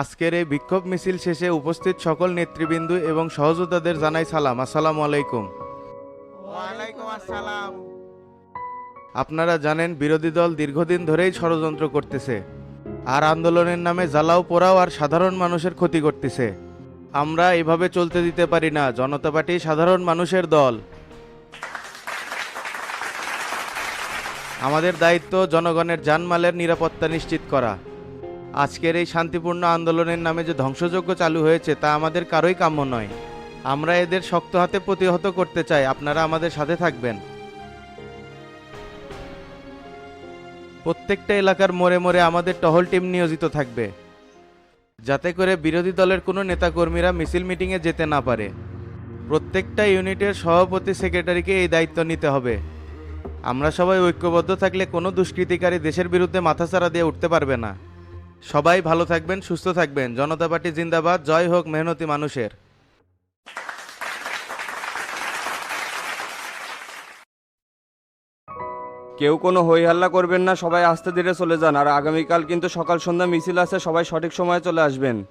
আজকের এই বিক্ষোভ মিছিল শেষে উপস্থিত সকল নেতৃবৃন্দ এবং সহযোদ্ধাদের জানাই সালাম। আসসালামু আলাইকুম। আসসালাম। আপনারা জানেন বিরোধী দল দীর্ঘদিন ধরেই ষড়যন্ত্র করতেছে। আর আন্দোলনের নামে জ্বালাও পোড়াও আর সাধারণ মানুষের ক্ষতি করতেছে। আমরা এভাবে চলতে দিতে পারি না। জনতা পার্টি সাধারণ মানুষের দল। আমাদের দায়িত্ব জনগণের জানমালের নিরাপত্তা নিশ্চিত করা। আজকের এই শান্তিপূর্ণ আন্দোলনের নামে যে ধ্বংসযজ্ঞ চালু হয়েছে তা আমাদের কারোই কাম্য নয়। আমরা এদের শক্ত হাতে প্রতিহত করতে চাই। আপনারা আমাদের সাথে থাকবেন। প্রত্যেকটা এলাকার মোড়ে মোড়ে আমাদের টহল টিম নিয়োজিত থাকবে। যাতে করে বিরোধী দলের কোনো নেতাকর্মীরা মিছিল মিটিংয়ে যেতে না পারে। প্রত্যেকটা ইউনিটের সভাপতি, সেক্রেটারিকে এই দায়িত্ব নিতে হবে। আমরা সবাই ঐক্যবদ্ধ থাকলে কোনো দুষ্কৃতিকারী দেশের বিরুদ্ধে মাথাচাড়া দিয়ে উঠতে পারবে না। সবাই ভালো থাকবেন, সুস্থ থাকবেন। জনতা পার্টি জিন্দাবাদ, জয় হোক মেহনতি মানুষের। কেউ কোনো হই হাল্লা করবেন না, সবাই আস্তে ধীরে চলে যান। আর আগামীকাল কিন্তু সকাল সন্ধ্যা মিছিল আছে, সবাই সঠিক সময়ে চলে আসবেন।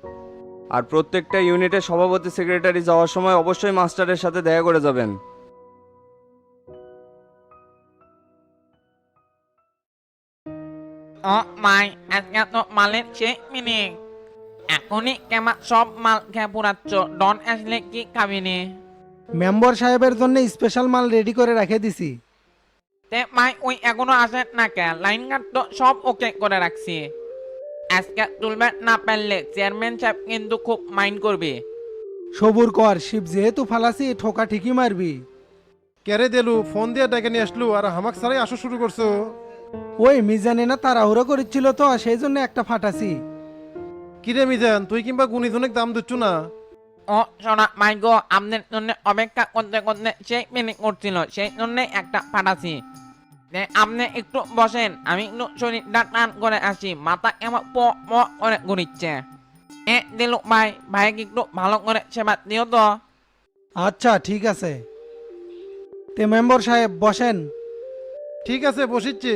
আর প্রত্যেকটা ইউনিটের সভাপতি, সেক্রেটারি যাওয়ার সময় অবশ্যই মাস্টারের সাথে দেখা করে যাবেন। ও মাই আজকে তো মালের চেক মিনিং এখনই কেমন সব মাল খেয়ে পুরাচ্ছ ডন আসলে কি খাবিনি মেম্বার সাহেবের জন্য স্পেশাল মাল রেডি করে রেখে দিছি। তে মাই ওই এখনও আসেন না কে লাইন গার্ড তো সব ওকে করে রাখছি আজকে তুলবে না পারলে চেয়ারম্যান সাহেব কিন্তু খুব মাইন্ড করবে সবুর কর শিব যেহেতু ফালাসি ঠোকা ঠিকই মারবি। কেরে দেলু ফোন দিয়ে ডেকে নিয়ে আসলু আর হামাক সারাই আসা শুরু করছ। ওই মিজানে না তাড়াহুড়ো করেছিল তো সেই জন্য একটা ফাটাছি। কিরে মিজান তুই কিংবা গুণিজনক দাম দিচ্ছ না? ও শোনা মাই গো আপনার জন্য অপেক্ষা করতে করতে সেই মিনিং করছিল সেই জন্য একটা তে আপনি একটু বসেন আমি একটু শরীরটা টান করে আসি মাথা এমন প প করে ঘুরিচ্ছে। এ দিলু ভাই ভাইকে একটু ভালো করে সেবা দিও তো। আচ্ছা ঠিক আছে। তে মেম্বার সাহেব বসেন। ঠিক আছে বসিচ্ছি।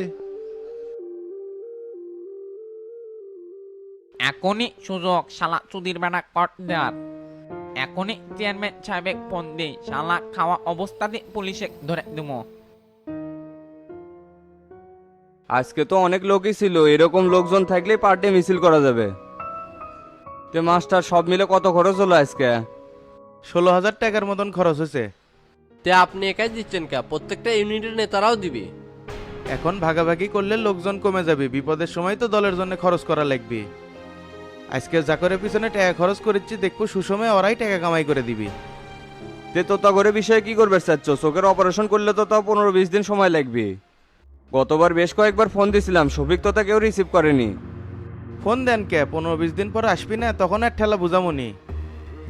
এখনই সুযোগ শালা চুদির বেড়া কট দেওয়ার। এখনই চেয়ারম্যান সাহেবের ফোন দিই শালা খাওয়া অবস্থাতে পুলিশে ধরে দেবো। আজকে তো অনেক লোকই ছিল এরকম লোকজন থাকলেই পার্টি মিছিল করা যাবে। তে মাস্টার সব মিলে কত খরচ হলো আজকে? ষোলো হাজার টাকার মতন খরচ হয়েছে। তে আপনি একাই দিচ্ছেন কে? প্রত্যেকটা ইউনিটের নেতারাও দিবে। এখন ভাগাভাগি করলে লোকজন কমে যাবে বিপদের সময় তো দলের জন্য খরচ করা লাগবে। আজকে চাকরের পিছনে টাকা খরচ করেছি দেখব সুসময়ে ওরাই টাকা কামাই করে দিবি। তে তো তোতা করে বিষয়ে কি করবে চাচ্ছ চোখের অপারেশন করলে তো তাও পনেরো বিশ দিন সময় লাগবে। গতবার বেশ কয়েকবার ফোন দিছিলাম সফিক তোতা কেউ রিসিভ করেনি। ফোন দেন কে? পনেরো বিশ দিন পর আসবি না তখন আর ঠেলা বুঝামনি।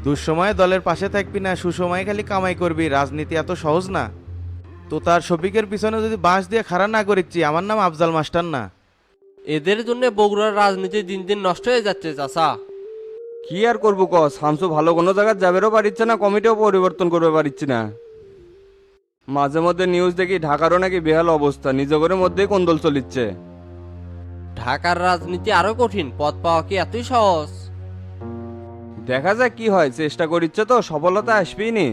দুঃসময়ে দলের পাশে থাকবি না সুসময়ে খালি কামাই করবি রাজনীতি এত সহজ না। তো তার শফিকের পিছনে যদি বাঁশ দিয়ে খাড়া না করিচ্ছি আমার নাম আফজাল মাস্টার না। এদের জন্য বগুড়ার রাজনীতি দিন দিন নষ্ট হয়ে যাচ্ছে চাচা। কি আর করব ক শামসু ভালো কোনো জায়গায় যাবেরও পারিচ্ছে না কমিটিও পরিবর্তন করবে পারিচ্ছি না। মাঝে মধ্যে নিউজ দেখি ঢাকারও নাকি বেহাল অবস্থা নিজগরের মধ্যেই কোন্দল চলিচ্ছে। ঢাকার রাজনীতি আরও কঠিন পথ পাওয়া কি এতই সহজ? দেখা যাক কি হয় চেষ্টা করিচ্ছে তো সফলতা আসবেই নি।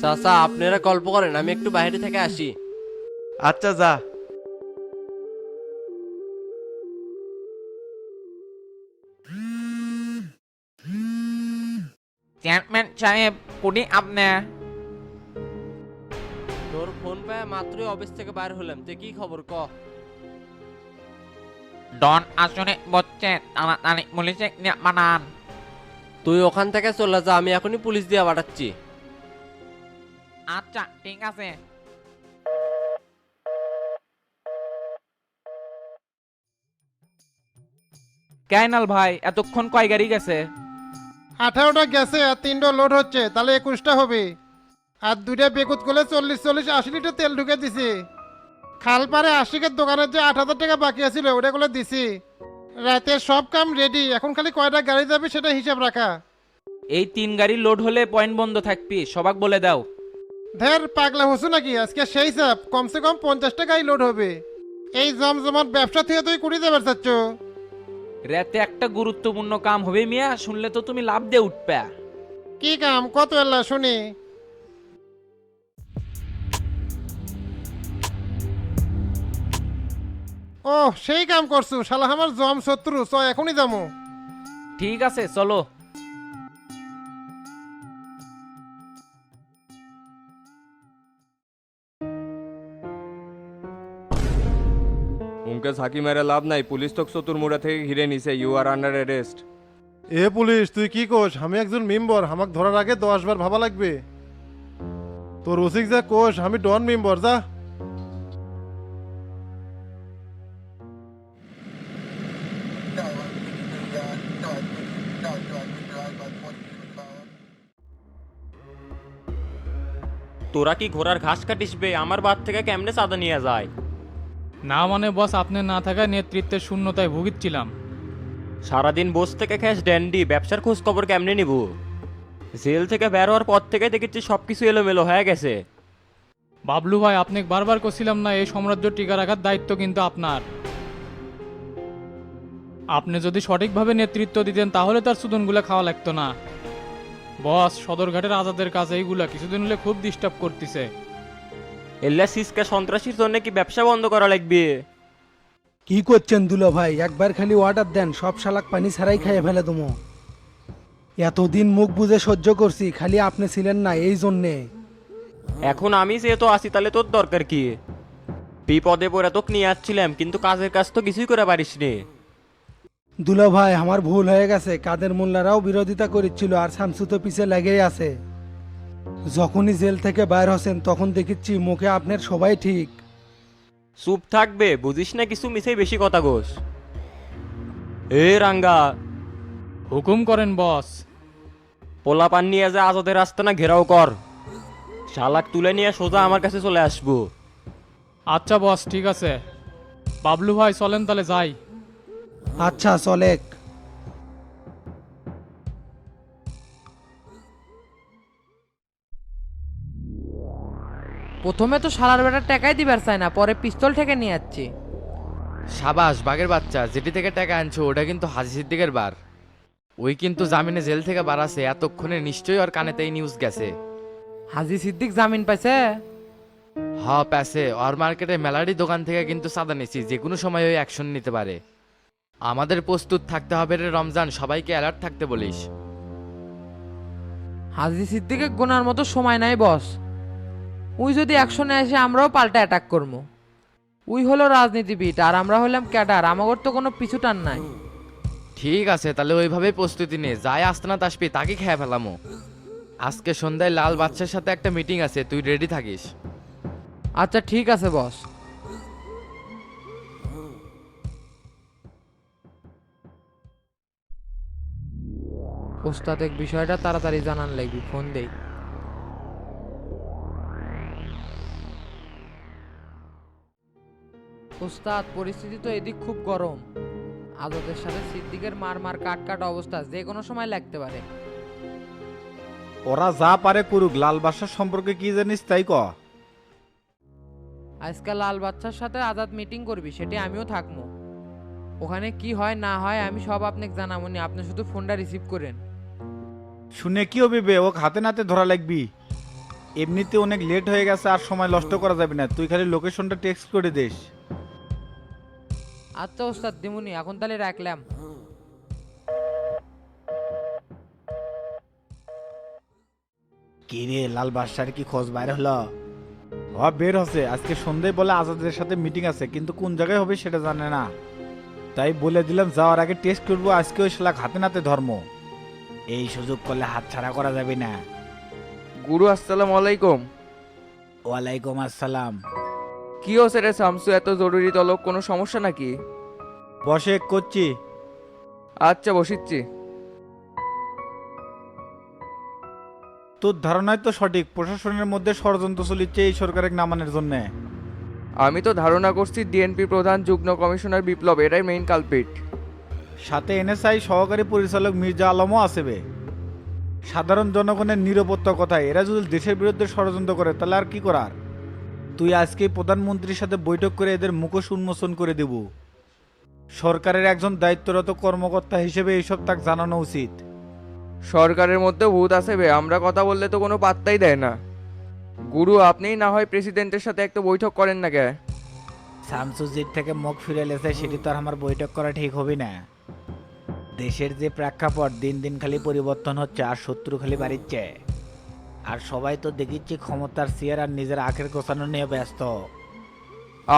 চাচা আপনারা গল্প করেন আমি একটু বাইরে থেকে আসি। আচ্ছা যা। চেয়ারম্যান সাহেব কুড়ি আপনি? তোর ফোন পায় মাত্রই অফিস থেকে বাইর হলাম। তে কি খবর ক? ডন আসনে বলছে তাড়াতাড়ি পুলিশে নিয়ে বানান। তুই ওখান থেকে চলে যা আমি এখনই পুলিশ দিয়ে পাঠাচ্ছি। আচ্ছা ঠিক আছে। কাইনাল ভাই? এতক্ষণ কয় গাড়ি গেছে? আঠারোটা গেছে আর তিনটা লোড হচ্ছে তাহলে একুশটা হবে। আর দুইটা বেকুত করলে চল্লিশ চল্লিশ আশি লিটার তেল ঢুকে দিছি। খাল পারে আশিকের দোকানের যে আট হাজার টাকা বাকি আছিল ওটা গুলো দিছি। রাতে সব কাম রেডি এখন খালি কয়টা গাড়ি যাবে সেটা হিসাব রাখা। এই তিন গাড়ি লোড হলে পয়েন্ট বন্ধ থাকবি সবাক বলে দাও। ঢের পাগলা হসু নাকি? আজকে সেই চাপ কমসে কম পঞ্চাশটা গাড়ি লোড হবে। এই জমজমার ব্যবসা থেকে তুই কুড়ি দেবার চাচ্ছ। রাতে একটা গুরুত্বপূর্ণ কাম হবে মিয়া শুনলে তো তুমি লাভ দিয়ে উঠবে। কি কাম? কত আল্লাহ শুনি। ও সেই কাম করছ শালা আমার জম শত্রু চ এখনই যামু ঠিক আছে চলো। উমকে ঝাঁকি মেরে লাভ নাই পুলিশ তো চতুর্মুড়া থেকে ঘিরে নিছে ইউ আর আন্ডার অ্যারেস্ট এ পুলিশ তুই কি কোষ আমি একজন মেম্বার আমাক ধরার আগে দশ বার ভাবা লাগবে তোর ওসিক যা কোষ আমি ডন মেম্বার যা তোরা কি ঘোড়ার ঘাস কাটিসবে আমার বাদ থেকে কেমনে চাঁদা নিয়ে যায় না মানে বস আপনি না থাকায় নেতৃত্বের শূন্যতায় ভুগিচ্ছিলাম। সারাদিন বস থেকে খ্যাস ড্যান্ডি ব্যবসার খোঁজ খবর কেমনে নিব? জেল থেকে বের হওয়ার পর থেকে দেখেছি সব কিছু এলোমেলো হয়ে গেছে। বাবলু ভাই আপনি বারবার করছিলাম না এই সাম্রাজ্য টিকা রাখার দায়িত্ব কিন্তু আপনার। আপনি যদি সঠিকভাবে নেতৃত্ব দিতেন তাহলে তার সুদনগুলো খাওয়া লাগতো না। বস সদরঘাটের আজাদের কাছে এইগুলা কিছুদিন হলে খুব ডিস্টার্ব করতেছে। এল্লা সিসকা সন্ত্রাসীর জন্য কি ব্যবসা বন্ধ করা লাগবে? কি করছেন দুলো ভাই? একবার খালি অর্ডার দেন সব শালাক পানি ছাড়াই খাইয়ে ফেলে তুমি এতদিন মুখ বুঝে সহ্য করছি খালি আপনি ছিলেন না এই জন্যে। এখন আমি যেহেতু আসি তাহলে তোর দরকার কি? বিপদে পড়ে তোকে নিয়ে আসছিলাম কিন্তু কাজের কাজ তো কিছুই করে পারিস নি। দুলো ভাই আমার ভুল হয়ে গেছে। কাদের মোল্লারাও বিরোধিতা করেছিল আর শামসু তো পিছে লেগেই আছে। যখনই জেল থেকে বাইর হসেন তখন দেখিচ্ছি মুখে আপনার সবাই ঠিক। চুপ থাকবে বুঝিস না কিছু মিশেই বেশি কথা গোস এ রাঙ্গা। হুকুম করেন বস। পোলা পান নিয়ে যা আজাদের রাস্তা না ঘেরাও কর। শালাক তুলে নিয়ে সোজা আমার কাছে চলে আসব। আচ্ছা বস ঠিক আছে। বাবলু ভাই চলেন তাহলে যাই। আচ্ছা চলেক। প্রথমে তো শালার বেটা টাকাই দিবার চায় না পরে পিস্তল ঠেকে নিয়ে যাচ্ছি। সাবাস বাঘের বাচ্চা যেটি থেকে টাকা আনছো ওটা কিন্তু হাজি সিদ্দিকের বার। ওই কিন্তু জামিনে জেল থেকে বাড়াছে এতক্ষণে নিশ্চয়ই ওর কানেতে এই নিউজ গেছে। হাজি সিদ্দিক জামিন পাইছে? হ প্যাসে ওর মার্কেটে মেলারি দোকান থেকে কিন্তু চাঁদা নিছি যে কোনো সময় ওই অ্যাকশন নিতে পারে। আমাদের প্রস্তুত থাকতে হবে রে রমজান সবাইকে অ্যালার্ট থাকতে বলিস। হাজি সিদ্দিকে গোনার মতো সময় নাই বস উই যদি অ্যাকশনে আসে আমরাও পাল্টা অ্যাটাক করব উই হলো রাজনীতিবিদ আর আমরা হলাম ক্যাডার আমাগর তো কোনো পিছু টান নাই। ঠিক আছে তাহলে ওইভাবেই প্রস্তুতি নে যাই আস্তানাত আসবি তাকে খেয়ে ফেলামো। আজকে সন্ধ্যায় লাল বাচ্চার সাথে একটা মিটিং আছে তুই রেডি থাকিস? আচ্ছা ঠিক আছে বস ওস্তাদ এক বিষয়টা তাড়াতাড়ি জানান লাগবি ফোন দেই। ওস্তাদ পরিস্থিতি তো এদিক খুব গরম। আজাদের সাথে সিদ্দিকের মার মার কাট কাট অবস্থা যে কোনো সময় লাগতে পারে। ওরা যা পারে করুক লাল বাসার সম্পর্কে কি জানিস তাই ক। আজকাল লাল বাচ্চার সাথে আজাদ মিটিং করবি সেটি আমিও থাকব। ওখানে কি হয় না হয় আমি সব আপনাকে জানাবনি আপনি শুধু ফোনটা রিসিভ করেন। শুনে কি হবে বে? ওক হাতে নাতে ধরা লাগবি। এমনিতে অনেক লেট হয়ে গেছে আর সময় নষ্ট করা যাবে না। তুই খালি লোকেশনটা টেক্সট করে দিস। আচ্ছা ওস্তাদ দিমুনি এখন তাহলে রাখলাম। কি রে লাল বাসার কি খোঁজ বাইরে হলো? হ বের হচ্ছে আজকে সন্ধ্যায় বলে আজাদের সাথে মিটিং আছে কিন্তু কোন জায়গায় হবে সেটা জানে না। তাই বলে দিলাম যাওয়ার আগে টেস্ট করব আজকে ওই শালা হাতে নাতে ধর্ম। এই সুযোগ করলে হাত ছাড়া করা যাবে না। গুরু আসসালামু আলাইকুম। ওয়ালাইকুম আসসালাম। কি হচ্ছে রে শামসু? এত জরুরি তলব কোনো সমস্যা নাকি? বসে করছি। আচ্ছা বসিচ্ছি। তোর ধারণাই তো সঠিক। প্রশাসনের মধ্যে ষড়যন্ত্র চলিচ্ছে এই সরকারের নামানোর জন্য। আমি তো ধারণা করছি ডিএনপি প্রধান যুগ্ম কমিশনার বিপ্লব এটাই মেইন কালপিট সাথে এনএসআই সহকারী পরিচালক মির্জা আলমও আসবে সাধারণ জনগণের নিরাপত্তা কথায় এরা যদি দেশের বিরুদ্ধে ষড়যন্ত্র করে তাহলে আর কি করার? তুই আজকে প্রধানমন্ত্রীর সাথে বৈঠক করে এদের মুখোশ উন্মোচন করে দেব। সরকারের একজন দায়িত্বরত কর্মকর্তা হিসেবে এইসব তাক জানানো উচিত। সরকারের মধ্যে ভূত আছে বে আমরা কথা বললে তো কোনো পাত্তাই দেয় না। গুরু আপনিই না হয় প্রেসিডেন্টের সাথে একটা বৈঠক করেন না কে? শামসুজির থেকে মুখ ফিরে লেছে সেটি তো আর আমার বৈঠক করা ঠিক হবে না। দেশের যে প্রেক্ষাপট দিন দিন খালি পরিবর্তন হচ্ছে আর শত্রু খালি বাড়িচ্ছে। আর সবাই তো দেখিচ্ছি ক্ষমতার চেয়ার আর নিজের আখের গোছানো নিয়ে ব্যস্ত।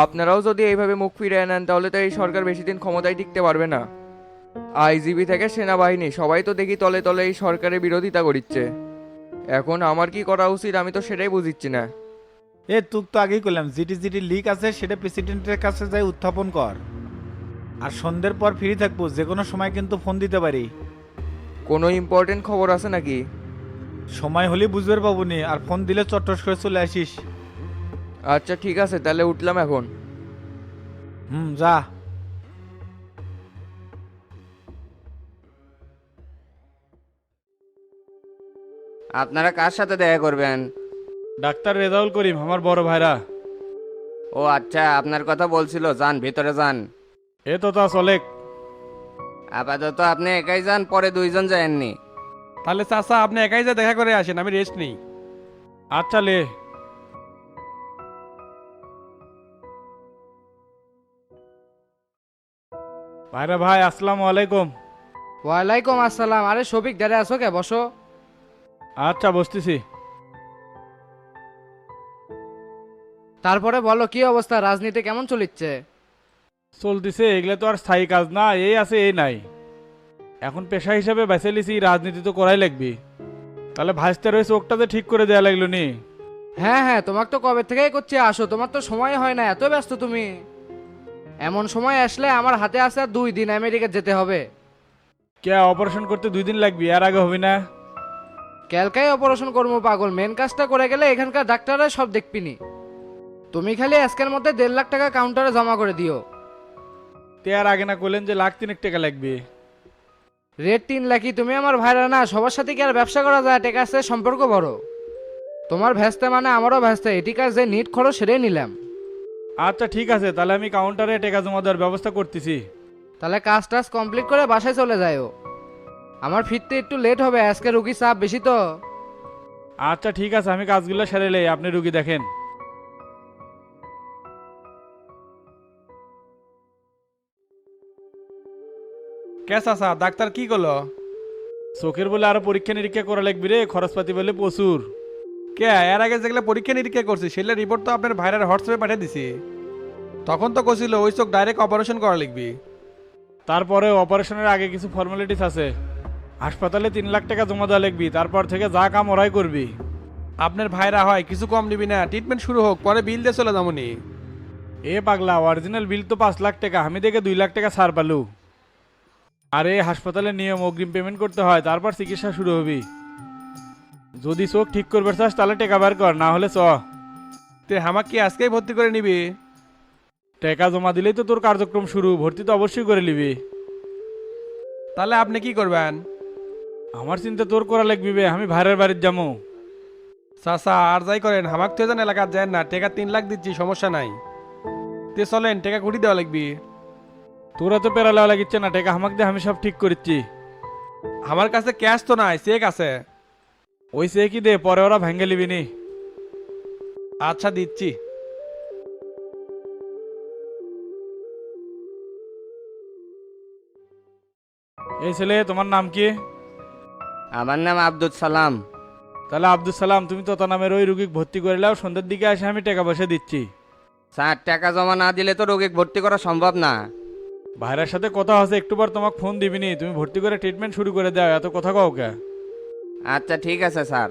আপনারাও যদি এইভাবে মুখ ফিরিয়ে নেন তাহলে তো এই সরকার বেশি দিন ক্ষমতায় টিকতে পারবে না। আইজিবি থেকে সেনাবাহিনী সবাই তো দেখি তলে তলে এই সরকারের বিরোধিতা করিচ্ছে। এখন আমার কি করা উচিত আমি তো সেটাই বুঝিচ্ছি না। এ তুক তো আগেই করলাম জিটি জিটি লিক আছে সেটা প্রেসিডেন্টের কাছে যাই উত্থাপন কর। আর সন্ধ্যের পর ফ্রি থাকব যে কোনো সময় কিন্তু ফোন দিতে পারি। কোনো ইম্পর্টেন্ট খবর আছে নাকি? সময় হলে বুঝবে পাবনি আর ফোন দিলে চট্টস করে চলে আসিস। আচ্ছা ঠিক আছে তাহলে উঠলাম এখন। হুম যা। আপনারা কার সাথে দেখা করবেন? ডাক্তার রেজাউল করিম আমার বড় ভাইরা। ও আচ্ছা আপনার কথা বলছিল যান ভিতরে যান। এ তো তা চলেক। আপাতত আপনি একাই যান পরে দুইজন যায়নি তাহলে চাচা আপনি একাই যা দেখা করে আসেন আমি রেস্ট নেই। আচ্ছা লে। ভাইরা ভাই আসসালামু আলাইকুম। ওয়ালাইকুম আসসালাম। আরে শফিক দাঁড়ে আসো কে? বসো। আচ্ছা বসতেছি। তারপরে বলো কি অবস্থা? রাজনীতি কেমন চলিচ্ছে? চলতেছে এগুলো তো আর স্থায়ী কাজ না এই আছে এই নাই। এখন পেশা হিসাবে বেছে লিছি রাজনীতি তো করাই লাগবে। তাহলে ভাজতে রয়েছে চোখটাতে ঠিক করে দেয়া লাগল নি? হ্যাঁ হ্যাঁ তোমাকে তো কবে থেকেই করছি আসো তোমার তো সময় হয় না এত ব্যস্ত তুমি। এমন সময় আসলে আমার হাতে আসে আর দুই দিন আমেরিকা যেতে হবে। কে অপারেশন করতে দুই দিন লাগবে আর আগে হবে না? ক্যালকাই অপারেশন করব পাগল মেন কাজটা করে গেলে এখানকার ডাক্তাররা সব দেখবিনি তুমি খালি আজকের মধ্যে দেড় লাখ টাকা কাউন্টারে জমা করে দিও। তে আর আগে না করলেন যে লাখ তিনেক টাকা লাগবে। রেট তিন লাখি তুমি আমার ভাইরা না সবার সাথে কি আর ব্যবসা করা যায়? টেকা আছে সম্পর্ক বড়। তোমার ভ্যাস্তে মানে আমারও ভ্যাস্তে এটিকার যে নিট খরচ সেটাই নিলাম। আচ্ছা ঠিক আছে তাহলে আমি কাউন্টারে টাকা জমা দেওয়ার ব্যবস্থা করতেছি। তাহলে কাজ টাজ কমপ্লিট করে বাসায় চলে যাও আমার ফিরতে একটু লেট হবে আজকে রুগী চাপ বেশি তো। আচ্ছা ঠিক আছে আমি কাজগুলো সেরে লেই আপনি রুগী দেখেন। কেস আসা ডাক্তার কি করল চোখের বলে আরও পরীক্ষা নিরীক্ষা করা লাগবে রে খরচপাতি বলে প্রচুর। কে এর আগে যেগুলো পরীক্ষা নিরীক্ষা করছে সেগুলো রিপোর্ট তো আপনার ভাইরার হোয়াটসঅ্যাপে পাঠিয়ে দিছি। তখন তো কছিল ওই চোখ ডাইরেক্ট অপারেশন করা লিখবি তারপরে অপারেশনের আগে কিছু ফর্মালিটিস আছে। হাসপাতালে তিন লাখ টাকা জমা দেওয়া লাগবি তারপর থেকে যা কাম ওরাই করবি। আপনার ভাইরা হয় কিছু কম নিবি না ট্রিটমেন্ট শুরু হোক পরে বিল দিয়ে চলে যাবনি এ পাগলা অরিজিনাল বিল তো পাঁচ লাখ টাকা আমি দেখে দুই লাখ টাকা ছাড় পালু। আর এই হাসপাতালে নিয়ম অগ্রিম পেমেন্ট করতে হয় তারপর চিকিৎসা শুরু হবি। যদি চোখ ঠিক করবে চাস তাহলে টাকা বার কর না হলে চ। তে আমাকে কি আজকেই ভর্তি করে নিবি? টাকা জমা দিলেই তো তোর কার্যক্রম শুরু ভর্তি তো অবশ্যই করে নিবি। তাহলে আপনি কি করবেন? আমার চিন্তা তোর করা লাগবি বে, আমি ভাইয়ের বাড়ির যাব। চাচা আর যাই করেন হামাক তো এজন এলাকার যায় না টাকা তিন লাখ দিচ্ছি সমস্যা নাই। তে চলেন টাকা কুড়ি দেওয়া লাগবি। তোরা তো পেরা লেওয়া লাগিচ্ছে না টাকা আমাকে দিয়ে আমি সব ঠিক করেছি আমার কাছে ক্যাশ তো নাই চেক আছে। ওই কি দে পরে ওরা ভেঙে লিবি নি। আচ্ছা দিচ্ছি। এই ছেলে তোমার নাম কি? আমার নাম আব্দুল সালাম। তাহলে আব্দুল সালাম তুমি তো তার নামের ওই রুগী ভর্তি করে নাও সন্ধ্যের দিকে এসে আমি টাকা পয়সা দিচ্ছি। স্যার টাকা জমা না দিলে তো রোগী ভর্তি করা সম্ভব না। ভাইয়ের সাথে কথা আছে একটুবার তোমাকে ফোন দিবিনি। তুমি ভর্তি করে ট্রিটমেন্ট শুরু করে দাও, এত কথা কাউকে আচ্ছা ঠিক আছে, স্যার।